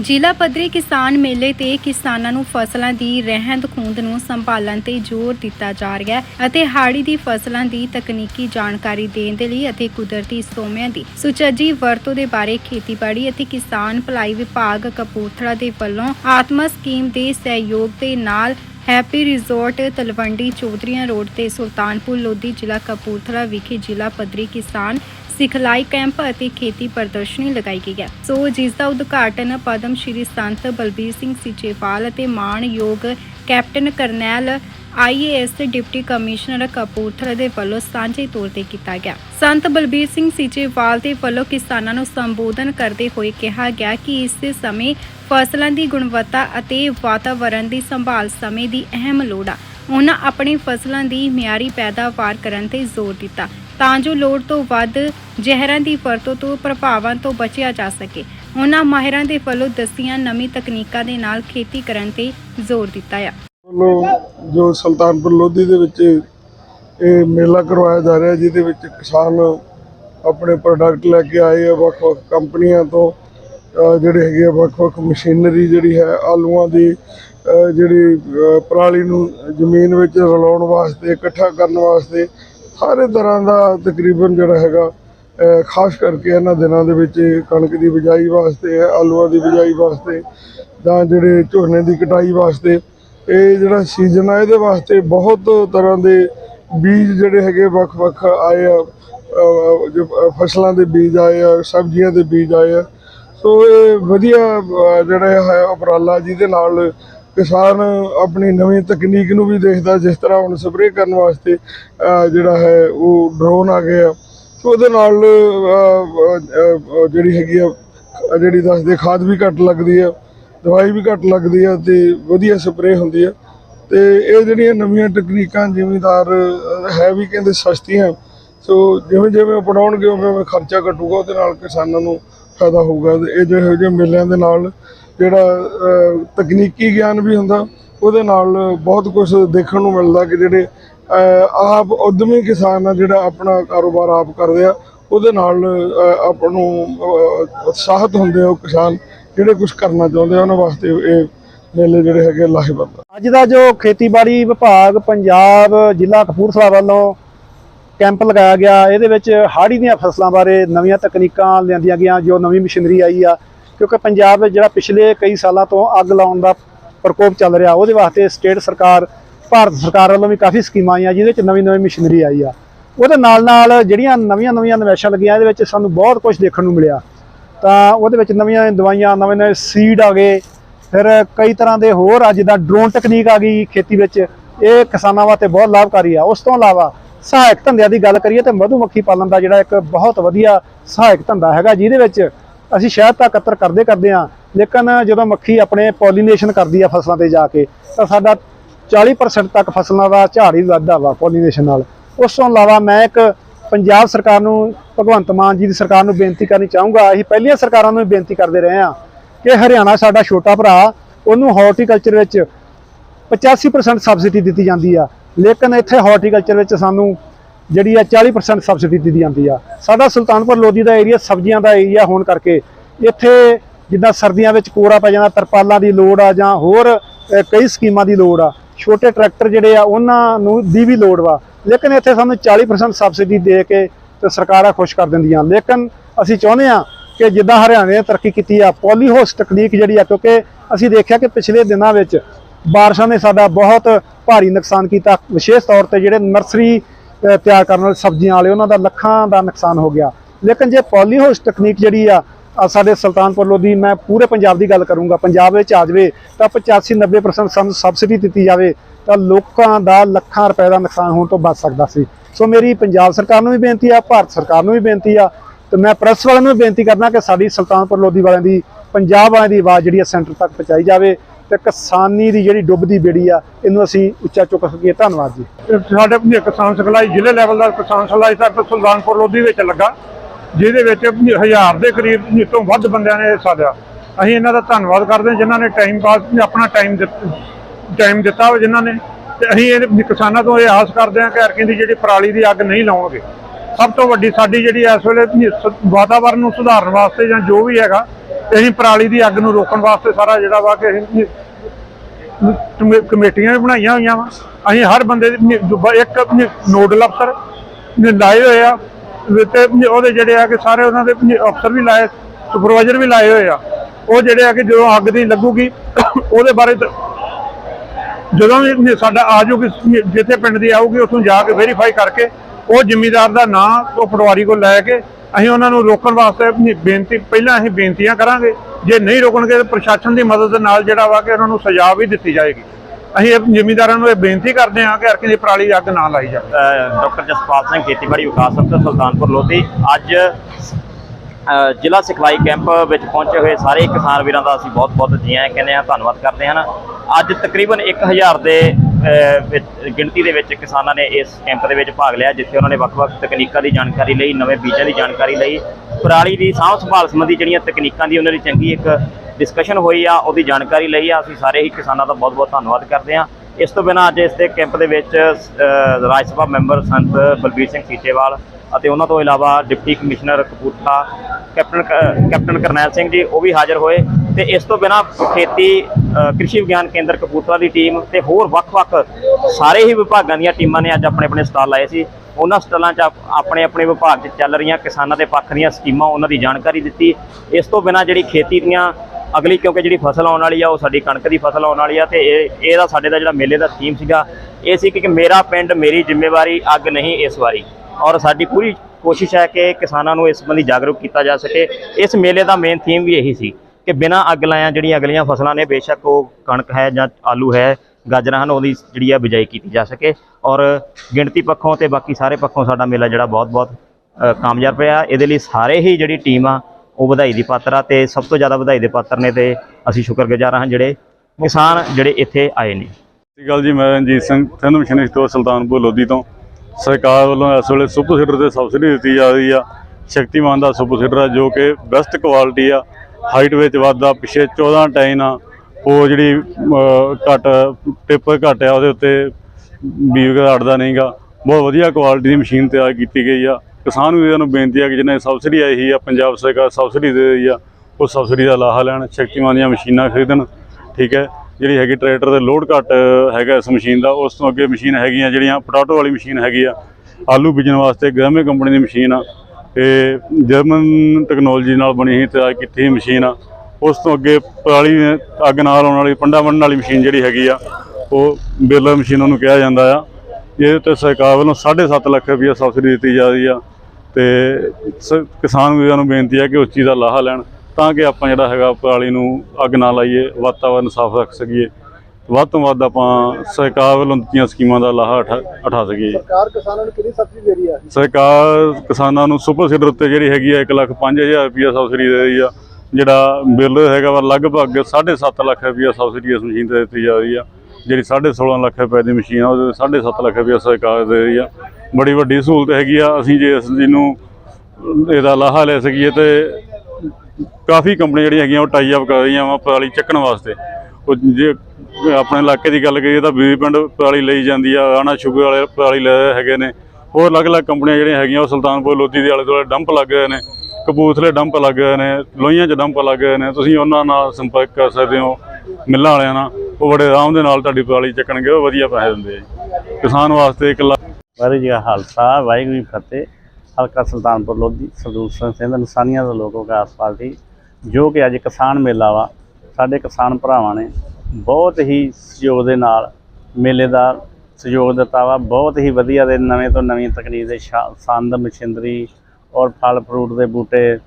ਜ਼ਿਲ੍ਹਾ ਪੱਧਰੀ ਕਿਸਾਨ ਮੇਲੇ ਤੇ ਕਿਸਾਨਾਂ ਨੂੰ ਫਸਲਾਂ ਦੀ ਰਹਿੰਦ ਖੂੰਹਦ ਨੂੰ ਸੰਭਾਲਣ ਤੇ ਜ਼ੋਰ ਦਿੱਤਾ ਜਾ ਰਿਹਾ ਹੈ ਅਤੇ ਹਾੜੀ ਦੀ ਫਸਲਾਂ ਦੀ ਤਕਨੀਕੀ ਜਾਣਕਾਰੀ ਦੇਣ ਦੇ ਲਈ ਅਤੇ ਕੁਦਰਤੀ ਸੋਮਿਆਂ ਦੀ ਸੁਚੱਜੀ ਵਰਤੋਂ ਦੇ ਬਾਰੇ ਖੇਤੀਬਾੜੀ ਅਤੇ ਕਿਸਾਨ ਭਲਾਈ ਵਿਭਾਗ ਕਪੂਰਥਲਾ ਦੇ ਵੱਲੋਂ ਆਤਮਾ ਸਕੀਮ ਦੇ ਸਹਿਯੋਗ ਦੇ ਨਾਲ happy resort, Talwandi Chaudhrian road ਤੇ ਸੁਲਤਾਨਪੁਰ ਲੋਧੀ ਜ਼ਿਲ੍ਹਾ ਕਪੂਰਥਲਾ ਵਿਖੇ ਜ਼ਿਲ੍ਹਾ ਪੱਧਰੀ ਕਿਸਾਨ ਸਿਖਲਾਈ ਕੈਂਪ ਅਤੇ ਖੇਤੀ ਪ੍ਰਦਰਸ਼ਨੀ ਲਗਾਈ ਗਈ ਹੈ। ਸੋ ਜਿਸ ਦਾ ਉਦਘਾਟਨ ਪਦਮ ਸ਼੍ਰੀ ਸੰਤ ਬਲਬੀਰ ਸਿੰਘ ਸਿਚੇਵਾਲ ਅਤੇ ਮਾਣਯੋਗ captain Karnail IAS deputy commissioner Kapurthala ਦੇ ਵੱਲੋਂ ਸਾਂਝੇ ਤੌਰ ਤੇ ਕੀਤਾ ਗਿਆ। ਸੰਤ ਬਲਬੀਰ ਸਿੰਘ ਸਿਚੇਵਾਲ ਦੇ ਵੱਲੋਂ ਕਿਸਾਨਾਂ ਨੂੰ ਸੰਬੋਧਨ ਕਰਦੇ ਹੋਏ ਕਿਹਾ ਗਿਆ ਕਿ ਇਸ ਸਮੇਂ ਫਸਲਾਂ ਦੀ ਗੁਣਵੱਤਾ ਅਤੇ ਵਾਤਾਵਰਣ ਦੀ ਸੰਭਾਲ ਸਮੇਂ ਦੀ ਅਹਿਮ ਲੋੜ ਆ। ਉਹਨਾਂ ਆਪਣੀ ਫਸਲਾਂ ਦੀ ਮਿਆਰੀ ਪੈਦਾਵਾਰ ਕਰਨ ਤੇ ਜ਼ੋਰ ਦਿੱਤਾ। ਤਾਂ ਜੋ ਲੋੜ ਤੋਂ ਵੱਧ ਜ਼ਹਿਰਾਂ ਦੀ ਵਰਤੋਂ ਤੋਂ ਪ੍ਰਭਾਵਾਂ ਤੋਂ ਬਚਿਆ ਜਾ ਸਕੇ। ਉਹਨਾਂ ਮਾਹਿਰਾਂ ਦੇ ਵੱਲੋਂ ਦੱਸੀਆਂ ਨਵੀਂ ਤਕਨੀਕਾਂ ਦੇ ਨਾਲ ਖੇਤੀ ਕਰਨ ਤੇ ਜ਼ੋਰ ਦਿੱਤਾ ਹੈ ਵੱਲੋਂ ਜੋ ਸੁਲਤਾਨਪੁਰ ਲੋਧੀ ਦੇ ਵਿੱਚ ਇਹ ਮੇਲਾ ਕਰਵਾਇਆ ਜਾ ਰਿਹਾ, ਜਿਹਦੇ ਵਿੱਚ ਕਿਸਾਨ ਆਪਣੇ ਪ੍ਰੋਡਕਟ ਲੈ ਕੇ ਆਏ ਆ ਵੱਖ-ਵੱਖ ਕੰਪਨੀਆਂ ਤੋਂ। ਜਿਹੜੇ ਹੈਗੇ ਆ ਵੱਖ-ਵੱਖ ਮਸ਼ੀਨਰੀ ਜਿਹੜੀ ਹੈ, ਆਲੂਆਂ ਦੀ ਜਿਹੜੀ ਪਰਾਲੀ ਨੂੰ ਜ਼ਮੀਨ ਵਿੱਚ ਰਲਾਉਣ ਵਾਸਤੇ, ਇਕੱਠਾ ਕਰਨ ਵਾਸਤੇ ਸਾਰੇ ਤਰ੍ਹਾਂ ਦਾ ਤਕਰੀਬਨ ਜਿਹੜਾ ਹੈਗਾ ਖਾਸ ਕਰਕੇ ਇਹਨਾਂ ਦਿਨਾਂ ਦੇ ਵਿੱਚ ਕਣਕ ਦੀ ਬਿਜਾਈ ਵਾਸਤੇ, ਆਲੂਆਂ ਦੀ ਬਿਜਾਈ ਵਾਸਤੇ, ਜਾਂ ਜਿਹੜੇ ਝੋਨੇ ਦੀ ਕਟਾਈ ਵਾਸਤੇ, ਇਹ ਜਿਹੜਾ ਸੀਜ਼ਨ ਆ, ਇਹਦੇ ਵਾਸਤੇ ਬਹੁਤ ਤਰ੍ਹਾਂ ਦੇ ਬੀਜ ਜਿਹੜੇ ਹੈਗੇ ਵੱਖ-ਵੱਖ ਆਏ ਆ ਜੋ ਫਸਲਾਂ ਦੇ ਬੀਜ ਆਏ ਆ, ਸਬਜ਼ੀਆਂ ਦੇ ਬੀਜ ਆਏ ਆ। ਸੋ ਇਹ ਵਧੀਆ ਜਿਹੜਾ ਹੈ, ਉਪਰਾਲਾ ਜਿਹਦੇ ਨਾਲ ਕਿਸਾਨ ਆਪਣੀ ਨਵੀਂ ਤਕਨੀਕ ਨੂੰ ਵੀ ਦੇਖਦਾ, ਜਿਸ ਤਰ੍ਹਾਂ ਹੁਣ ਸਪਰੇਅ ਕਰਨ ਵਾਸਤੇ ਜਿਹੜਾ ਹੈ, ਉਹ ਡਰੋਨ ਆ ਗਿਆ ਸੋ ਉਹਦੇ ਨਾਲ ਜਿਹੜੀ ਹੈਗੀ ਆ ਜਿਹੜੀ ਦੱਸਦੇ ਖਾਦ ਵੀ ਘੱਟ ਲੱਗਦੀ ਆ, ਦਵਾਈ ਵੀ ਘੱਟ ਲੱਗਦੀ ਆ ਤੇ ਵਧੀਆ ਸਪਰੇਅ ਹੁੰਦੀ ਆ। ਤੇ ਇਹ ਜਿਹੜੀਆਂ ਨਵੀਆਂ ਤਕਨੀਕਾਂ ਜ਼ਿਮੀਦਾਰ ਹੈ ਵੀ ਕਹਿੰਦੇ ਸਸਤੀਆਂ, ਸੋ ਜਿਵੇਂ ਜਿਵੇਂ ਅਪਣਾਉਣਗੇ ਉਵੇਂ ਉਵੇਂ ਖਰਚਾ ਘਟੂਗਾ, ਉਹਦੇ ਨਾਲ ਕਿਸਾਨਾਂ ਨੂੰ ਫਾਇਦਾ ਹੋਊਗਾ। ਤੇ ਇਹ ਜਿਹੇ ਜਿਹੇ ਮੇਲਿਆਂ ਦੇ ਨਾਲ ਜਿਹੜਾ ਤਕਨੀਕੀ ਗਿਆਨ ਵੀ ਹੁੰਦਾ ਉਹਦੇ ਨਾਲ ਬਹੁਤ ਕੁਝ ਦੇਖਣ ਨੂੰ ਮਿਲਦਾ ਕਿ ਜਿਹੜੇ ਆਪ ਉਦਮੀ ਕਿਸਾਨ ਆ ਜਿਹੜਾ ਆਪਣਾ ਕਾਰੋਬਾਰ ਆਪ ਕਰਦੇ ਆ ਉਹਦੇ ਨਾਲ ਅਹ, ਆਪ ਨੂੰ ਅਹ, ਉਤਸ਼ਾਹਿਤ ਹੁੰਦੇ ਆ ਉਹ ਕਿਸਾਨ ਜਿਹੜੇ ਕੁਝ ਕਰਨਾ ਚਾਹੁੰਦੇ ਆ ਉਹਨਾਂ ਵਾਸਤੇ ਇਹ ਮੇਲੇ ਜਿਹੜੇ ਹੈਗੇ ਲਾਹੇਵੰਦ ਆ। ਅੱਜ ਦਾ ਜੋ ਖੇਤੀਬਾੜੀ ਵਿਭਾਗ ਪੰਜਾਬ ਜ਼ਿਲ੍ਹਾ ਕਪੂਰਥਲਾ ਵੱਲੋਂ ਕੈਂਪ ਲਗਾਇਆ ਗਿਆ ਇਹਦੇ ਵਿੱਚ ਹਾੜੀ ਦੀਆਂ ਫਸਲਾਂ ਬਾਰੇ ਨਵੀਆਂ ਤਕਨੀਕਾਂ ਲਿਆਂਦੀਆਂ ਗਈਆਂ ਜੋ ਨਵੀਂ ਮਸ਼ੀਨਰੀ ਆਈ ਆ ਕਿਉਂਕਿ ਪੰਜਾਬ ਵਿੱਚ ਜਿਹੜਾ ਪਿਛਲੇ ਕਈ ਸਾਲਾਂ ਤੋਂ ਅੱਗ ਲਾਉਣ ਦਾ ਪ੍ਰਕੋਪ ਚੱਲ ਰਿਹਾ, ਉਹਦੇ ਵਾਸਤੇ ਸਟੇਟ ਸਰਕਾਰ, ਭਾਰਤ ਸਰਕਾਰ ਵੱਲੋਂ ਵੀ ਕਾਫੀ ਸਕੀਮਾਂ ਆਈਆਂ, ਜਿਹਦੇ ਵਿੱਚ ਨਵੀਂ ਨਵੀਂ ਮਸ਼ੀਨਰੀ ਆਈ ਆ। ਉਹਦੇ ਨਾਲ ਨਾਲ ਜਿਹੜੀਆਂ ਨਵੀਆਂ ਨਵੀਆਂ ਨਿਵੇਸ਼ਾਂ ਲੱਗੀਆਂ, ਇਹਦੇ ਵਿੱਚ ਸਾਨੂੰ ਬਹੁਤ ਕੁਝ ਦੇਖਣ ਨੂੰ ਮਿਲਿਆ। ਤਾਂ ਉਹਦੇ ਵਿੱਚ ਨਵੀਆਂ ਦਵਾਈਆਂ ਨਵੇਂ ਨਵੇਂ ਸੀਡ ਆ ਗਏ। ਫਿਰ ਕਈ ਤਰ੍ਹਾਂ ਦੇ ਹੋਰ ਆ, ਜਿੱਦਾਂ ਡਰੋਨ ਟੈਕਨੀਕ ਆ ਗਈ ਖੇਤੀ ਵਿੱਚ। ਇਹ ਕਿਸਾਨਾਂ ਵਾਸਤੇ ਬਹੁਤ ਲਾਭਕਾਰੀ ਆ। ਉਸ ਤੋਂ ਇਲਾਵਾ ਸਹਾਇਕ ਧੰਦਿਆਂ ਦੀ ਗੱਲ ਕਰੀਏ, ਤੇ ਮਧੂਮੱਖੀ ਪਾਲਣ ਦਾ ਜਿਹੜਾ ਇੱਕ ਬਹੁਤ ਵਧੀਆ ਸਹਾਇਕ ਧੰਦਾ ਹੈਗਾ, ਜਿਹਦੇ ਵਿੱਚ ਅਸੀਂ ਸ਼ਹਿਦ ਤਾਂ ਇਕੱਤਰ ਕਰਦੇ ਕਰਦੇ ਆ ਲੇਕਿਨ ਜਦੋਂ ਮੱਖੀ ਆਪਣੇ ਪੋਲੀਨੇਸ਼ਨ ਕਰਦੀ ਆ ਫਸਲਾਂ ਤੇ ਜਾ ਕੇ, ਤਾਂ ਸਾਡਾ 40% ਤੱਕ ਫਸਲਾਂ ਦਾ ਝਾੜ ਹੀ ਵੱਧਦਾ ਵਾ ਪੋਲੀਨੇਸ਼ਨ ਨਾਲ। ਉਸ ਤੋਂ ਇਲਾਵਾ ਮੈਂ ਇੱਕ ਪੰਜਾਬ ਸਰਕਾਰ ਨੂੰ, ਭਗਵੰਤ ਮਾਨ ਜੀ ਦੀ ਸਰਕਾਰ ਨੂੰ ਬੇਨਤੀ ਕਰਨੀ ਚਾਹੂੰਗਾ, ਅਸੀਂ ਪਹਿਲੀਆਂ ਸਰਕਾਰਾਂ ਨੂੰ ਵੀ ਬੇਨਤੀ ਕਰਦੇ ਰਹੇ ਹਾਂ ਕਿ ਹਰਿਆਣਾ ਸਾਡਾ ਛੋਟਾ ਭਰਾ, ਉਹਨੂੰ ਹਾਰਟੀਕਲਚਰ ਵਿੱਚ 85% ਸਬਸਿਡੀ ਦਿੱਤੀ ਜਾਂਦੀ ਆ। ਲੇਕਿਨ ਇੱਥੇ ਹਾਰਟੀਕਲਚਰ ਵਿੱਚ ਸਾਨੂੰ ਜਿਹੜੀ ਆ 40% ਸਬਸਿਡੀ ਦਿੱਤੀ ਜਾਂਦੀ ਆ। ਸਾਡਾ ਸੁਲਤਾਨਪੁਰ ਲੋਧੀ ਦਾ ਏਰੀਆ ਸਬਜ਼ੀਆਂ ਦਾ ਏਰੀਆ ਹੋਣ ਕਰਕੇ ਇੱਥੇ ਜਿੱਦਾਂ ਸਰਦੀਆਂ ਵਿੱਚ ਕੋਰਾ ਪੈ ਜਾਂਦਾ, ਤਰਪਾਲਾਂ ਦੀ ਲੋੜ ਆ ਜਾਂ ਹੋਰ ਕਈ ਸਕੀਮਾਂ ਦੀ ਲੋੜ ਆ। ਛੋਟੇ ਟਰੈਕਟਰ ਜਿਹੜੇ ਆ, ਉਹਨਾਂ ਨੂੰ ਦੀ ਵੀ ਲੋੜ ਵਾ। ਲੇਕਿਨ ਇੱਥੇ ਸਾਨੂੰ 40% ਸਬਸਿਡੀ ਦੇ ਕੇ ਤੇ ਸਰਕਾਰਾਂ ਖੁਸ਼ ਕਰ ਦਿੰਦੀਆਂ ਲੇਕਿਨ ਅਸੀਂ ਚਾਹੁੰਦੇ ਆ ਕਿ ਜਿੱਦਾਂ ਹਰਿਆਣੇ ਨੇ ਤਰੱਕੀ ਕੀਤੀ ਆ, ਪੋਲੀਹੋਸ ਤਕਨੀਕ ਜਿਹੜੀ ਆ, ਕਿਉਂਕਿ ਅਸੀਂ ਦੇਖਿਆ ਕਿ ਪਿਛਲੇ ਦਿਨਾਂ ਵਿੱਚ ਬਾਰਿਸ਼ਾਂ ਨੇ ਸਾਡਾ ਬਹੁਤ ਭਾਰੀ ਨੁਕਸਾਨ ਕੀਤਾ। ਵਿਸ਼ੇਸ਼ ਤੌਰ ਤੇ ਜਿਹੜੇ ਨਰਸਰੀ ਤਿਆਰ ਕਰਨ ਵਾਲੇ ਸਬਜ਼ੀਆਂ ਵਾਲੇ, ਉਹਨਾਂ ਦਾ ਲੱਖਾਂ ਦਾ ਨੁਕਸਾਨ ਹੋ ਗਿਆ। ਲੇਕਿਨ ਜੇ ਪੋਲੀਹਾਊਸ ਤਕਨੀਕ ਜਿਹੜੀ ਆ ਸਾਡੇ ਸੁਲਤਾਨਪੁਰ ਲੋਧੀ, ਮੈਂ ਪੂਰੇ ਪੰਜਾਬ ਦੀ ਗੱਲ ਕਰੂੰਗਾ। ਪੰਜਾਬ ਵਿੱਚ ਆ ਜਾਵੇ, ਤਾਂ 85 90% ਸਾਨੂੰ ਸਬਸਿਡੀ ਦਿੱਤੀ ਜਾਵੇ, ਤਾਂ ਲੋਕਾਂ ਦਾ ਲੱਖਾਂ ਰੁਪਏ ਦਾ ਨੁਕਸਾਨ ਹੋਣ ਤੋਂ ਬਚ ਸਕਦਾ ਸੀ। ਸੋ ਮੇਰੀ ਪੰਜਾਬ ਸਰਕਾਰ ਨੂੰ ਵੀ ਬੇਨਤੀ ਆ, ਭਾਰਤ ਸਰਕਾਰ ਨੂੰ ਵੀ ਬੇਨਤੀ ਆ, ਤੇ ਮੈਂ ਪ੍ਰੈਸ ਵਾਲਿਆਂ ਨੂੰ ਵੀ ਬੇਨਤੀ ਕਰਦਾ ਕਿ ਸਾਡੀ ਸੁਲਤਾਨਪੁਰ ਲੋਧੀ ਵਾਲਿਆਂ ਦੀ, ਪੰਜਾਬ ਵਾਲਿਆਂ ਦੀ ਆਵਾਜ਼ ਜਿਹੜੀ ਆ ਸੈਂਟਰ ਤੱਕ ਪਹੁੰਚਾਈ ਜਾਵੇ। ਤੇ ਕਿਸਾਨੀ ਦੀ ਜਿਹੜੀ ਡੁੱਬਦੀ ਬੇੜੀ ਆ, ਇਹਨੂੰ ਅਸੀਂ ਉੱਚਾ ਚੁੱਕ ਸਕੀਏ। ਧੰਨਵਾਦ ਜੀ। ਸਾਡੇ ਕਿਸਾਨ ਸਿਖਲਾਈ, ਜ਼ਿਲ੍ਹੇ ਲੈਵਲ ਦਾ ਕਿਸਾਨ ਸਿਖਲਾਈ ਸੈਂਟਰ ਸੁਲਤਾਨਪੁਰ ਲੋਧੀ ਵਿੱਚ ਲੱਗਾ, ਜਿਹਦੇ ਵਿੱਚ ਹਜ਼ਾਰ ਦੇ ਕਰੀਬ ਤੋਂ ਵੱਧ ਬੰਦਿਆਂ ਨੇ ਹਿੱਸਾ ਲਿਆ ਅਸੀਂ ਇਹਨਾਂ ਦਾ ਧੰਨਵਾਦ ਕਰਦੇ ਹਾਂ, ਜਿਨ੍ਹਾਂ ਨੇ ਟਾਈਮ ਪਾਸ ਆਪਣਾ ਟਾਈਮ ਟਾਈਮ ਦਿੱਤਾ ਵਾ ਜਿਨ੍ਹਾਂ ਨੇ। ਤੇ ਅਸੀਂ ਇਹ ਕਿਸਾਨਾਂ ਤੋਂ ਇਹ ਆਸ ਕਰਦੇ ਹਾਂ ਕਿ ਅਰਕੀ ਦੀ ਜਿਹੜੀ ਪਰਾਲੀ ਦੀ ਅੱਗ ਨਹੀਂ ਲਾਉਣਗੇ। ਸਭ ਤੋਂ ਵੱਡੀ ਸਾਡੀ ਜਿਹੜੀ ਇਸ ਵੇਲੇ ਸ- ਵਾਤਾਵਰਣ ਨੂੰ ਸੁਧਾਰਨ ਵਾਸਤੇ ਜਾਂ ਜੋ ਵੀ ਹੈਗਾ ਅਸੀਂ ਪਰਾਲੀ ਦੀ ਅੱਗ ਨੂੰ ਰੋਕਣ ਵਾਸਤੇ ਸਾਰਾ ਜਿਹੜਾ ਵਾ ਕਿ ਅਸੀਂ ਕਮੇਟੀਆਂ ਵੀ ਬਣਾਈਆਂ ਹੋਈਆਂ ਵਾ। ਅਸੀਂ ਹਰ ਬੰਦੇ ਦੀ ਇੱਕ ਨੋਡਲ ਅਫਸਰ ਲਾਏ ਹੋਏ ਆ। ਤੇ ਉਹਦੇ ਜਿਹੜੇ ਆ ਕਿ ਸਾਰੇ ਉਹਨਾਂ ਦੇ ਅਫਸਰ ਵੀ ਲਾਏ, ਸੁਪਰਵਾਈਜ਼ਰ ਵੀ ਲਾਏ ਹੋਏ ਆ। ਉਹ ਜਿਹੜੇ ਆ ਕਿ ਜਦੋਂ ਅੱਗ ਦੀ ਲੱਗੂਗੀ, ਉਹਦੇ ਬਾਰੇ ਜਦੋਂ ਵੀ ਸਾਡਾ ਆਜੂਗੀ ਜਿੱਥੇ ਪਿੰਡ ਦੀ ਆਊਗੀ, ਉੱਥੋਂ ਜਾ ਕੇ ਵੈਰੀਫਾਈ ਕਰਕੇ ਉਹ ਜ਼ਿਮੀਦਾਰ ਦਾ ਨਾਂ, ਉਹ ਪਟਵਾਰੀ ਕੋਲ ਲੈ ਕੇ ਅਸੀਂ ਉਹਨਾਂ ਨੂੰ ਰੋਕਣ ਵਾਸਤੇ ਬੇਨਤੀ, ਪਹਿਲਾਂ ਅਸੀਂ ਬੇਨਤੀਆਂ ਕਰਾਂਗੇ, ਜੇ ਨਹੀਂ ਰੋਕਣਗੇ ਤਾਂ ਪ੍ਰਸ਼ਾਸਨ ਦੀ ਮਦਦ ਨਾਲ ਜਿਹੜਾ ਵਾ ਕਿ ਉਹਨਾਂ ਨੂੰ ਸਜ਼ਾ ਵੀ ਦਿੱਤੀ ਜਾਏਗੀ। ਅਸੀਂ ਇਹ ਜ਼ਿਮੀਦਾਰਾਂ ਨੂੰ ਇਹ ਬੇਨਤੀ ਕਰਦੇ ਹਾਂ ਕਿ ਅਰਕੀ ਦੀ ਪਰਾਲੀ ਅੱਗ ਨਾ ਲਾਈ ਜਾਵੇ। ਡਾਕਟਰ ਜਸਪਾਲ ਸਿੰਘ, ਖੇਤੀਬਾੜੀ ਵਿਕਾਸ ਅਫਸਰ ਸੁਲਤਾਨਪੁਰ ਲੋਧੀ। ਅੱਜ ਜ਼ਿਲ੍ਹਾ ਸਿਖਲਾਈ ਕੈਂਪ ਵਿੱਚ ਪਹੁੰਚੇ ਹੋਏ ਸਾਰੇ ਕਿਸਾਨ ਵੀਰਾਂ ਦਾ ਅਸੀਂ ਬਹੁਤ-ਬਹੁਤ ਜੀ ਆਇਆਂ ਕਹਿੰਦੇ ਹਾਂ, ਧੰਨਵਾਦ ਕਰਦੇ ਹਾਂ। ਅੱਜ ਤਕਰੀਬਨ 1000 ਦੇ ਗਿਣਤੀ ਦੇ ਵਿੱਚ ਕਿਸਾਨਾਂ ਨੇ ਇਸ ਕੈਂਪ ਦੇ ਵਿੱਚ ਭਾਗ ਲਿਆ, ਜਿੱਥੇ ਉਹਨਾਂ ਨੇ ਵੱਖ-ਵੱਖ ਤਕਨੀਕਾਂ ਦੀ ਜਾਣਕਾਰੀ ਲਈ, ਨਵੇਂ ਬੀਜਾਂ ਦੀ ਜਾਣਕਾਰੀ ਲਈ, ਪਰਾਲੀ ਦੀ ਸਾਂਭ ਸੰਭਾਲ ਸੰਬੰਧੀ ਜਿਹੜੀਆਂ ਤਕਨੀਕਾਂ ਦੀ ਉਹਨਾਂ ਦੀ ਚੰਗੀ ਇੱਕ ਡਿਸਕਸ਼ਨ ਹੋਈ ਆ, ਉਹਦੀ ਜਾਣਕਾਰੀ ਲਈ ਆ, ਅਸੀਂ ਸਾਰੇ ਹੀ ਕਿਸਾਨਾਂ ਦਾ ਬਹੁਤ-ਬਹੁਤ ਧੰਨਵਾਦ ਕਰਦੇ ਹਾਂ। ਇਸ ਤੋਂ ਬਿਨਾਂ ਅੱਜ ਇਸ ਦੇ ਕੈਂਪ ਦੇ ਵਿੱਚ ਰਾਜ ਸਭਾ ਮੈਂਬਰ ਸੰਤ ਬਲਬੀਰ ਸਿੰਘ ਸੀਚੇਵਾਲ ਅਤੇ ਉਹਨਾਂ ਤੋਂ ਇਲਾਵਾ ਡਿਪਟੀ ਕਮਿਸ਼ਨਰ ਕਪੂਰਥਲਾ, ਕੈਪਟਨ ਕ- ਕੈਪਟਨ ਕਰਨੈਲ ਸਿੰਘ ਜੀ, ਉਹ ਵੀ ਹਾਜ਼ਰ ਹੋਏ ਤੇ ਇਸ ਤੋਂ ਬਿਨਾਂ ਖੇਤੀ ਕ੍ਰਿਸ਼ੀ ਵਿਗਿਆਨ ਕੇਂਦਰ ਕਪੂਰਥਲਾ ਦੀ ਟੀਮ ਤੇ ਹੋਰ ਵੱਖ-ਵੱਖ ਸਾਰੇ ਹੀ ਵਿਭਾਗਾਂ ਦੀਆਂ ਟੀਮਾਂ ਨੇ ਅੱਜ ਆਪਣੇ ਆਪਣੇ ਸਟਾਲ ਲਾਏ ਸੀ। ਉਹਨਾਂ ਸਟਾਲਾਂ 'ਚ ਆਪਣੇ ਆਪਣੇ ਵਿਭਾਗ 'ਚ ਚੱਲ ਰਹੀਆਂ ਕਿਸਾਨਾਂ ਦੇ ਪੱਖ ਦੀਆਂ ਸਕੀਮਾਂ ਉਹਨਾਂ ਦੀ ਜਾਣਕਾਰੀ ਦਿੱਤੀ। ਇਸ ਤੋਂ ਬਿਨਾਂ ਜਿਹੜੀ ਖੇਤੀ ਦੀਆਂ ਅਗਲੀ, ਕਿਉਂਕਿ ਜਿਹੜੀ ਫਸਲ ਆਉਣ ਵਾਲੀ ਆ, ਉਹ ਸਾਡੀ ਕਣਕ ਦੀ ਫਸਲ ਆਉਣ ਵਾਲੀ ਆ ਤੇ ਇਹ ਇਹਦਾ ਸਾਡੇ ਦਾ ਜਿਹੜਾ ਮੇਲੇ ਦਾ ਥੀਮ ਸੀਗਾ, ਇਹ ਸੀ ਕਿ ਮੇਰਾ ਪਿੰਡ ਮੇਰੀ ਜ਼ਿੰਮੇਵਾਰੀ ਅੱਗ ਨਹੀਂ ਇਸ ਵਾਰੀ। ਔਰ ਸਾਡੀ ਪੂਰੀ ਕੋਸ਼ਿਸ਼ ਹੈ ਕਿ ਕਿਸਾਨਾਂ ਨੂੰ ਇਸ ਸੰਬੰਧੀ ਜਾਗਰੂਕ ਕੀਤਾ ਜਾ ਸਕੇ। ਇਸ ਮੇਲੇ ਦਾ ਮੇਨ ਥੀਮ ਵੀ ਇਹੀ ਸੀ ਕਿ ਬਿਨਾਂ ਅੱਗ ਲਾਇਆ ਜਿਹੜੀਆਂ ਅਗਲੀਆਂ ਫਸਲਾਂ ਨੇ, ਬੇਸ਼ੱਕ ਉਹ ਕਣਕ ਹੈ ਜਾਂ ਆਲੂ ਹੈ, ਗਾਜਰਾਂ ਹਨ, ਉਹਦੀ ਜਿਹੜੀ ਆ ਬਿਜਾਈ ਕੀਤੀ ਜਾ ਸਕੇ। ਔਰ ਗਿਣਤੀ ਪੱਖੋਂ ਤੇ ਬਾਕੀ ਸਾਰੇ ਪੱਖੋਂ ਸਾਡਾ ਮੇਲਾ ਜਿਹੜਾ ਬਹੁਤ-ਬਹੁਤ ਕਾਮਯਾਬ ਰਿਹਾ। ਇਹਦੇ ਲਈ ਸਾਰੇ ਹੀ ਜਿਹੜੀ ਟੀਮ ਆ, ਉਹ ਵਧਾਈ ਦੀ ਪਾਤਰ ਆ ਤੇ ਸਭ ਤੋਂ ਜ਼ਿਆਦਾ ਵਧਾਈ ਦੇ ਪਾਤਰ ਨੇ ਤੇ ਅਸੀਂ ਸ਼ੁਕਰਗੁਜ਼ਾਰ ਹਾਂ ਜਿਹੜੇ ਕਿਸਾਨ ਜਿਹੜੇ ਇੱਥੇ ਆਏ ਨੇ। ਸਤਿ ਸ਼੍ਰੀ ਅਕਾਲ ਜੀ, ਮੈਂ ਰਣਜੀਤ ਸਿੰਘ ਥਿੰਦ ਮਸ਼ੀਨਰੀ ਸਟੋਰ ਸੁਲਤਾਨਪੁਰ ਲੋਧੀ ਤੋਂ। ਸਰਕਾਰ ਵੱਲੋਂ ਇਸ ਵੇਲੇ ਸੁਪਰ ਸੀਡਰ ਤੇ ਸਬਸਿਡੀ ਦਿੱਤੀ ਜਾ ਰਹੀ ਆ। ਸ਼ਕਤੀਮਾਨ ਦਾ ਸੁਪਰ ਸੀਡਰ ਆ ਜੋ ਕਿ ਬੈਸਟ ਕੁਆਲਿਟੀ ਆ। ਹਾਈਟ ਵਿੱਚ ਵਾਧਾ ਪਿਛੇ 14 ਟਾਈਨ ਆ। ਉਹ ਜਿਹੜੀ ਅਹ, ਘੱਟ ਟਿੱਪ ਘੱਟ ਆ ਉਹਦੇ ਉੱਤੇ ਬੀਜ ਘਟਦਾ ਨਹੀਂਗਾ ਬਹੁਤ ਵਧੀਆ ਕੁਆਲਿਟੀ ਦੀ ਮਸ਼ੀਨ ਤਿਆਰ ਕੀਤੀ ਗਈ ਆ। ਕਿਸਾਨ ਵੀਰਾਂ ਨੂੰ ਬੇਨਤੀ ਆ ਕਿ ਜਿਹਨੇ ਸਬਸਿਡੀ ਆਈ ਹੀ ਆ ਪੰਜਾਬ ਸਰਕਾਰ ਸਬਸਿਡੀ ਦੇ ਰਹੀ ਆ ਉਹ ਸਬਸਿਡੀ ਦਾ ਲਾਹਾ ਲੈਣ ਸ਼ਕਤੀਮਾਨ ਦੀਆਂ ਮਸ਼ੀਨਾਂ ਖਰੀਦਣ। ਠੀਕ ਹੈ। ਜਿਹੜੀ ਹੈਗੀ ਟਰੈਕਟਰ ਦੇ ਲੋਡ ਘੱਟ ਹੈਗਾ ਇਸ ਮਸ਼ੀਨ ਦਾ, ਉਸ ਤੋਂ ਅੱਗੇ ਮਸ਼ੀਨ ਹੈਗੀਆਂ ਜਿਹੜੀਆਂ ਪੋਟਾਟੋ ਵਾਲੀ ਮਸ਼ੀਨ ਹੈਗੀ ਆ, ਆਲੂ ਬੀਜਣ ਵਾਸਤੇ ਗ੍ਰਾਮੇ ਕੰਪਨੀ ਦੀ ਮਸ਼ੀਨ ਆ, ਤੇ ਜਰਮਨ ਟੈਕਨੋਲੋਜੀ ਨਾਲ ਬਣੀ ਹੋਈ, ਤਿਆਰ ਕੀਤੀ ਹੋਈ ਮਸ਼ੀਨ ਆ, ਉਸ ਤੋਂ ਅੱਗੇ ਪਰਾਲੀ ਅੱਗ ਨਾਲ ਆਉਣ ਵਾਲੀ, ਪੰਡਾ ਵੰਡਣ ਵਾਲੀ ਮਸ਼ੀਨ ਜਿਹੜੀ ਹੈਗੀ ਆ, ਉਹ ਬੇਲਰ ਮਸ਼ੀਨ ਉਹਨੂੰ ਕਿਹਾ ਜਾਂਦਾ ਆ, ਇਹਦੇ ਤੇ ਸਰਕਾਰ ਵੱਲੋਂ 7.5 ਲੱਖ ਰੁਪਏ ਸਬਸਿਡੀ ਦਿੱਤੀ ਜਾ ਰਹੀ ਆ, ਤੇ ਸ- ਕਿਸਾਨ ਵੀਰਾਂ ਨੂੰ ਬੇਨਤੀ ਹੈ ਕਿ ਉਸ ਚੀਜ਼ ਦਾ ਲਾਹਾ ਲੈਣ। ਤਾਂ ਕਿ ਆਪਾਂ ਜਿਹੜਾ ਹੈਗਾ ਪਰਾਲੀ ਨੂੰ ਅੱਗ ਨਾ ਲਾਈਏ ਵਾਤਾਵਰਨ ਸਾਫ਼ ਰੱਖ ਸਕੀਏ। ਵੱਧ ਤੋਂ ਵੱਧ ਆਪਾਂ ਸਰਕਾਰ ਵੱਲੋਂ ਦਿੱਤੀਆਂ ਸਕੀਮਾਂ ਦਾ ਲਾਹਾ ਉਠਾ ਉਠਾ ਸਕੀਏ। ਸਰਕਾਰ ਕਿਸਾਨਾਂ ਨੂੰ ਕਿੰਨੀ ਸਬਸਿਡੀ ਦੇ ਰਹੀ ਆ? ਸਰਕਾਰ ਕਿਸਾਨਾਂ ਨੂੰ ਸੁਪਰ ਸੀਡਰ ਉੱਤੇ ਜਿਹੜੀ ਹੈਗੀ ਆ 1 ਲੱਖ 5000 ਰੁਪਏ ਸਬਸਿਡੀ ਦੇ ਰਹੀ ਆ। ਜਿਹੜਾ ਬਿੱਲ ਹੈਗਾ ਵਾ ਲਗਭਗ 7.5 ਲੱਖ ਰੁਪਏ ਸਬਸਿਡੀ ਇਸ ਮਸ਼ੀਨ ਤੇ ਦਿੱਤੀ ਜਾ ਰਹੀ ਆ। ਜਿਹੜੀ 16.5 ਲੱਖ ਰੁਪਏ ਦੀ ਮਸ਼ੀਨ ਆ ਉਹਦੇ 7.5 ਲੱਖ ਰੁਪਏ ਸਰਕਾਰ ਦੇ ਰਹੀ ਆ। ਬੜੀ ਵੱਡੀ ਸਹੂਲਤ ਹੈਗੀ ਆ। ਅਸੀਂ ਜੇ ਇਸ ਚੀਜ਼ ਨੂੰ ਇਹਦਾ ਲਾਹਾ ਲੈ ਸਕੀਏ ਤੇ ਕਾਫੀ ਕੰਪਨੀਆਂ ਜਿਹੜੀਆਂ ਹੈਗੀਆਂ ਉਹ ਟਾਈ ਅਪ ਕਰ ਰਹੀਆਂ ਵਾ ਪਰਾਲੀ ਚੱਕਣ ਵਾਸਤੇ। ਉਹ ਜੇ ਆਪਣੇ ਇਲਾਕੇ ਦੀ ਗੱਲ ਕਰੀਏ ਤਾਂ ਬੀਬੀ ਪਿੰਡ ਪਰਾਲੀ ਲਈ ਜਾਂਦੀ ਆ, ਰਾਣਾ ਸ਼ੂਗਰ ਵਾਲੇ ਪਰਾਲੀ ਲੈ ਰਹੇ ਹੈਗੇ ਨੇ। ਹੋਰ ਅਲੱਗ-ਅਲੱਗ ਕੰਪਨੀਆਂ ਜਿਹੜੀਆਂ ਹੈਗੀਆਂ ਉਹ ਸੁਲਤਾਨਪੁਰ, ਲੋਧੀ ਦੇ ਆਲੇ ਦੁਆਲੇ ਡੰਪ ਲੱਗ ਗਏ ਨੇ, ਕਪੂਰਥਲੇ ਡੰਪ ਲੱਗ ਗਏ ਨੇ, ਲੋਹੀਆਂ 'ਚ ਡੰਪ ਲੱਗ ਗਏ ਨੇ। ਤੁਸੀਂ ਉਹਨਾਂ ਨਾਲ ਸੰਪਰਕ ਕਰ ਸਕਦੇ ਹੋ ਮਿੱਲਾਂ ਵਾਲਿਆਂ ਨਾਲ। ਉਹ ਬੜੇ ਆਰਾਮ ਦੇ ਨਾਲ ਤੁਹਾਡੀ ਪਰਾਲੀ ਚੱਕਣਗੇ, ਉਹ ਵਧੀਆ ਪੈਸੇ ਦਿੰਦੇ ਆ ਜੀ। ਕਿਸਾਨ ਵਾਸਤੇ ਇੱਕ ਵਾਹਿਗੁਰੂ ਜੀ ਕਾ ਖਾਲਸਾ, ਵਾਹਿਗੁਰੂ ਜੀ ਫਤਿਹ। ਹਲਕਾ ਸੁਲਤਾਨਪੁਰ ਲੋਧੀ, ਸਰਦੂਲ ਸਿੰਘ ਸਿੰਘ ਦਾ ਲੋਕ ਵਿਕਾਸ ਪਾਰਟੀ, ਜੋ ਕਿ ਅੱਜ ਕਿਸਾਨ ਮੇਲਾ ਵਾ। ਸਾਡੇ ਕਿਸਾਨ ਭਰਾਵਾਂ ਨੇ ਬਹੁਤ ਹੀ ਸਹਿਯੋਗ ਦੇ ਨਾਲ ਮੇਲੇ ਦਾ ਸਹਿਯੋਗ ਦਿੱਤਾ ਵਾ। ਬਹੁਤ ਹੀ ਵਧੀਆ ਦੇ ਨਵੇਂ ਤੋਂ ਨਵੀਂ ਤਕਨੀਕ ਦੇ ਸ਼ਾ- ਸੰਦ, ਮਸ਼ੀਨਰੀ ਔਰ ਫਲ, ਫਰੂਟ ਦੇ ਬੂਟੇ,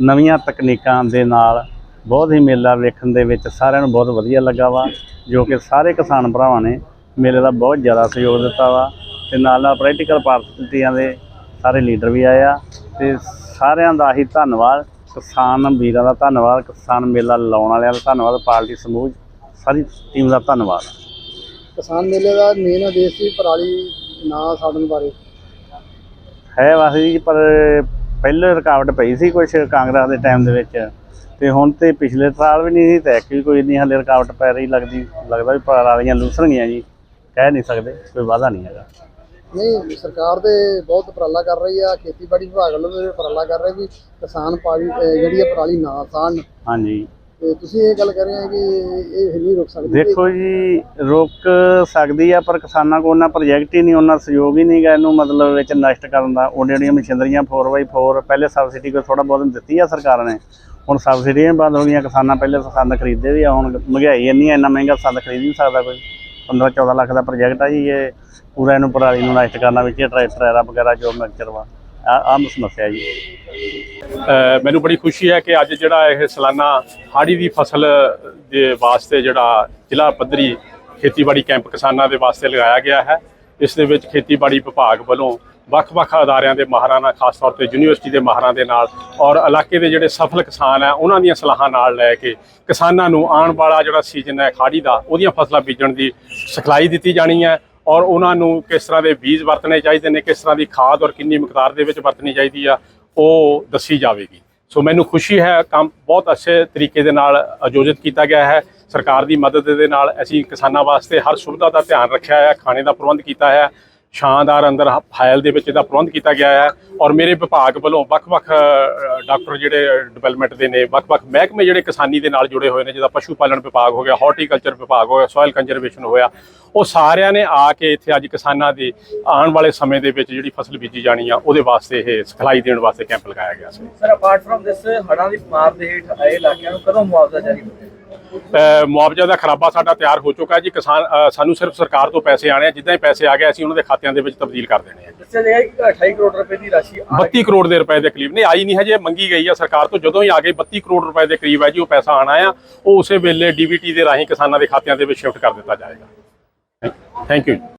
ਨਵੀਆਂ ਤਕਨੀਕਾਂ ਦੇ ਨਾਲ ਬਹੁਤ ਹੀ ਮੇਲਾ ਵੇਖਣ ਦੇ ਵਿੱਚ ਸਾਰਿਆਂ ਨੂੰ ਬਹੁਤ ਵਧੀਆ ਲੱਗਾ ਵਾ, ਜੋ ਕਿ ਸਾਰੇ ਕਿਸਾਨ ਭਰਾਵਾਂ ਨੇ ਮੇਲੇ ਦਾ ਬਹੁਤ ਜ਼ਿਆਦਾ ਸਹਿਯੋਗ ਦਿੱਤਾ ਵਾ। ਤੇ ਨਾਲ ਨਾਲ ਪੋਲੀਟੀਕਲ ਪਾਰਟੀਆਂ ਦੇ ਸਾਰੇ ਲੀਡਰ ਵੀ ਆਏ ਆ ਤੇ ਸਾਰਿਆਂ ਦਾ ਹੀ ਧੰਨਵਾਦ। ਕਿਸਾਨ ਵੀਰਾਂ ਦਾ ਧੰਨਵਾਦ ਕਿਸਾਨ ਮੇਲਾ ਲਾਉਣ ਵਾਲਿਆਂ ਦਾ ਧੰਨਵਾਦ ਪਾਰਟੀ ਸਮੂਹ ਸਾਰੀ ਟੀਮ ਦਾ ਧੰਨਵਾਦ। ਕਿਸਾਨ ਮੇਲੇ ਦਾ ਮੇਨ ਉਦੇਸ਼ ਸੀ ਪਰਾਲੀ ਨਾ ਸਾੜਨ ਬਾਰੇ। ਹੈ ਵਾਸੀ ਜੀ ਪਰ ਪਹਿਲੇ ਰੁਕਾਵਟ ਪਈ ਸੀ ਕੁਝ ਕਾਂਗਰਸ ਦੇ ਟਾਈਮ ਦੇ ਵਿੱਚ। ਤੇ ਹੁਣ ਤੇ ਪਿਛਲੇ ਸਾਲ ਵੀ ਨਹੀਂ ਸੀ ਤੇ ਵੀ ਕੋਈ ਨਹੀਂ ਹਲੇ ਰੁਕਾਵਟ ਪੈ ਰਹੀ ਲੱਗਦੀ ਲੱਗਦਾ ਵੀ ਪਰਾਲੀਆਂ ਲੂਸਣਗੀਆਂ ਜੀ। ਕਹਿ ਨਹੀਂ ਸਕਦੇ ਕੋਈ ਵਾਅਦਾ ਨਹੀਂ ਹੈਗਾ। ਨਹੀਂ ਸਰਕਾਰ ਤੇ ਬਹੁਤ ਉਪਰਾਲਾ ਕਰ ਰਹੀ ਆ ਖੇਤੀਬਾੜੀ ਵਿਭਾਗ ਵੱਲੋਂ ਵੀ ਉਪਰਾਲਾ ਕਰ ਰਹੇ ਵੀ ਕਿਸਾਨ ਪਾਲੀ ਅਹ ਜਿਹੜੀ ਆ ਪਰਾਲੀ ਨਾ ਸਾੜਨ ਹਾਂਜੀ। ਤੇ ਤੁਸੀਂ ਇਹ ਗੱਲ ਕਰ ਰਹੇ ਹੋ ਕਿ ਇਹ ਨਹੀਂ ਰੁਕ ਸਕਦੀ ਦੇਖੋ ਜੀ ਰੁਕ ਸਕਦੀ ਆ ਪਰ ਕਿਸਾਨਾਂ ਕੋਲ ਉਹਨਾਂ ਪ੍ਰੋਜੈਕਟ ਹੀ ਨਹੀਂ ਉਹਨਾਂ ਸਹਿਯੋਗ ਹੀ ਨਹੀਂ ਗਾ ਇਹਨੂੰ ਮਤਲਬ ਵਿੱਚ ਨਸ਼ਟ ਕਰਨ ਦਾ। ਉਹ ਜਿਹੜੀਆਂ ਮਸ਼ੀਨਰੀਆਂ 4x4 ਪਹਿਲੇ ਸਬਸਿਡੀ ਕੋਈ ਥੋੜਾ ਬਹੁਤ ਦਿੱਤੀ ਆ ਸਰਕਾਰ ਨੇ। ਹੁਣ ਸਬਸਿਡੀਆਂ ਬੰਦ ਹੋ ਗਈਆਂ ਕਿਸਾਨਾਂ ਪਹਿਲੇ ਸੰਦ ਖਰੀਦਦੇ ਵੀ ਆ ਹੁਣ ਮਹਿੰਗਾਈ ਇੰਨੀ ਆ ਇੰਨਾ ਮਹਿੰਗਾ ਸੰਦ ਖਰੀਦ ਨਹੀਂ ਸਕਦਾ ਕੋਈ। 15 14 ਲੱਖ ਦਾ ਪ੍ਰੋਜੈਕਟ ਆ ਜੀ, ਇਹ ਪੂਰਾ ਇਹਨੂੰ ਪਰਾਲੀ ਨੂੰ ਨਸ਼ਟ ਕਰਨਾ ਵਿੱਚ ਟਰੈਕਟਰ ਵਗੈਰਾ ਜੋ ਮਿਕਸਚਰ ਵਾ ਆ ਆਮ ਸਮੱਸਿਆ ਜੀ। ਮੈਨੂੰ ਬੜੀ ਖੁਸ਼ੀ ਹੈ ਕਿ ਅੱਜ ਜਿਹੜਾ ਇਹ ਸਾਲਾਨਾ ਹਾੜੀ ਦੀ ਫਸਲ ਦੇ ਵਾਸਤੇ ਜਿਹੜਾ ਜ਼ਿਲ੍ਹਾ ਪੱਧਰੀ ਖੇਤੀਬਾੜੀ ਕੈਂਪ ਕਿਸਾਨਾਂ ਦੇ ਵਾਸਤੇ ਲਗਾਇਆ ਗਿਆ ਹੈ, ਇਸ ਦੇ ਵਿੱਚ ਖੇਤੀਬਾੜੀ ਵਿਭਾਗ ਵੱਲੋਂ ਵੱਖ-ਵੱਖ ਅਦਾਰਿਆਂ ਦੇ ਮਾਹਰਾਂ ਨਾਲ, ਖਾਸ ਤੌਰ ਤੇ ਯੂਨੀਵਰਸਿਟੀ ਦੇ ਮਾਹਰਾਂ ਦੇ ਨਾਲ ਔਰ ਇਲਾਕੇ ਦੇ ਜਿਹੜੇ ਸਫਲ ਕਿਸਾਨ ਹੈ, ਉਹਨਾਂ ਦੀਆਂ ਸਲਾਹਾਂ ਨਾਲ ਲੈ ਕੇ ਕਿਸਾਨਾਂ ਨੂੰ ਆਉਣ ਵਾਲਾ ਜਿਹੜਾ ਸੀਜ਼ਨ ਹੈ ਖਾੜੀ ਦਾ, ਉਹਦੀਆਂ ਫਸਲਾਂ ਬੀਜਣ ਦੀ ਸਿਖਲਾਈ ਦਿੱਤੀ ਜਾਣੀ ਹੈ ਔਰ ਉਹਨਾਂ ਨੂੰ ਕਿਸ ਤਰ੍ਹਾਂ ਦੇ ਬੀਜ ਵਰਤਣੇ ਚਾਹੀਦੇ ਨੇ, ਕਿਸ ਤਰ੍ਹਾਂ ਦੀ ਖਾਦ ਔਰ ਕਿੰਨੀ ਮਕਦਾਰ ਦੇ ਵਿੱਚ ਵਰਤਣੀ ਚਾਹੀਦੀ ਆ, ਉਹ ਦੱਸੀ ਜਾਵੇਗੀ। ਸੋ ਮੈਨੂੰ ਖੁਸ਼ੀ ਹੈ, ਕੰਮ ਬਹੁਤ ਅੱਛੇ ਤਰੀਕੇ ਦੇ ਨਾਲ ਆਯੋਜਿਤ ਕੀਤਾ ਗਿਆ ਹੈ। ਸਰਕਾਰ ਦੀ ਮਦਦ ਦੇ ਨਾਲ ਅਸੀਂ ਕਿਸਾਨਾਂ ਵਾਸਤੇ ਹਰ ਸੁਵਿਧਾ ਦਾ ਧਿਆਨ ਰੱਖਿਆ ਹੈ, ਖਾਣੇ ਦਾ ਪ੍ਰਬੰਧ ਕੀਤਾ ਹੈ। ਸ਼ਾਨਦਾਰ ਅੰਦਰ ਹ- ਫਾਈਲ ਦੇ ਵਿੱਚ ਇਹਦਾ ਪ੍ਰਬੰਧ ਕੀਤਾ ਗਿਆ ਹੈ ਔਰ ਮੇਰੇ ਵਿਭਾਗ ਵੱਲੋਂ ਵੱਖ-ਵੱਖ ਡਾਕਟਰ ਜਿਹੜੇ ਡਿਵੈਲਪਮੈਂਟ ਦੇ ਨੇ, ਵੱਖ-ਵੱਖ ਮਹਿਕਮੇ ਜਿਹੜੇ ਕਿਸਾਨੀ ਦੇ ਨਾਲ ਜੁੜੇ ਹੋਏ ਨੇ ਜਿਹਦਾ ਪਸ਼ੂ ਪਾਲਣ ਵਿਭਾਗ ਹੋ ਗਿਆ ਹਾਰਟੀਕਲਚਰ ਵਿਭਾਗ ਹੋ ਗਿਆ ਸੋਇਲ ਕੰਜ਼ਰਵੇਸ਼ਨ ਹੋਇਆ ਉਹ ਸਾਰਿਆਂ ਨੇ ਆ ਕੇ ਇੱਥੇ ਅੱਜ ਕਿਸਾਨਾਂ ਦੀ ਆਉਣ ਵਾਲੇ ਸਮੇਂ ਦੇ ਵਿੱਚ ਜਿਹੜੀ ਫਸਲ ਬੀਜੀ ਜਾਣੀ ਆ ਉਹਦੇ ਵਾਸਤੇ ਇਹ ਸਿਖਲਾਈ ਦੇਣ ਵਾਸਤੇ ਕੈਂਪ ਲਗਾਇਆ ਗਿਆ ਸੀ। ਸਰ ਅਪਾਰਟ ਫਰਮ ਦਿਸ ਹੜ੍ਹਾਂ ਦੀ ਮਾਰ ਦੇ ਹੇਠ ਆਏ ਇਲਾਕਿਆਂ ਨੂੰ ਕਦੋਂ ਮੁਆਵਜ਼ਾ ਜਾਰੀ ਹੋਵੇਗਾ? ਮੁਆਵਜ਼ਾ ਦਾ ਖਰਾਬਾ ਸਾਡਾ ਤਿਆਰ ਹੋ ਚੁੱਕਾ ਜੀ। ਕਿਸਾਨ ਸਾਨੂੰ ਸਿਰਫ ਸਰਕਾਰ ਤੋਂ ਪੈਸੇ ਆਣੇ ਆ। ਜਿੱਦਾਂ ਹੀ ਪੈਸੇ ਆ ਗਏ ਅਸੀਂ ਉਹਨਾਂ ਦੇ ਖਾਤਿਆਂ ਦੇ ਵਿੱਚ ਤਬਦੀਲ ਕਰ ਦੇਣੇ ਆ ਦੱਸਿਆ ਜਾ ਕਿ 28 ਕਰੋੜ ਰੁਪਏ ਦੀ ਰਾਸ਼ੀ ਆ 32 ਕਰੋੜ ਦੇ ਰੁਪਏ ਦੇ ਕਰੀਬ। ਨਹੀਂ ਆਈ ਨਹੀਂ ਹਜੇ ਮੰਗੀ ਗਈ ਆ ਸਰਕਾਰ ਤੋਂ। ਜਦੋਂ ਹੀ ਆ ਗਈ 32 ਕਰੋੜ ਰੁਪਏ ਦੇ ਕਰੀਬ ਹੈ ਜੀ ਉਹ ਪੈਸਾ ਆਣਾ ਆ। ਉਹ ਉਸੇ ਵੇਲੇ ਡੀਬੀਟੀ ਦੇ ਰਾਹੀਂ ਕਿਸਾਨਾਂ ਦੇ ਖਾਤਿਆਂ ਦੇ ਵਿੱਚ ਸ਼ਿਫਟ ਕਰ ਦਿੱਤਾ ਜਾਏਗਾ। Thank you.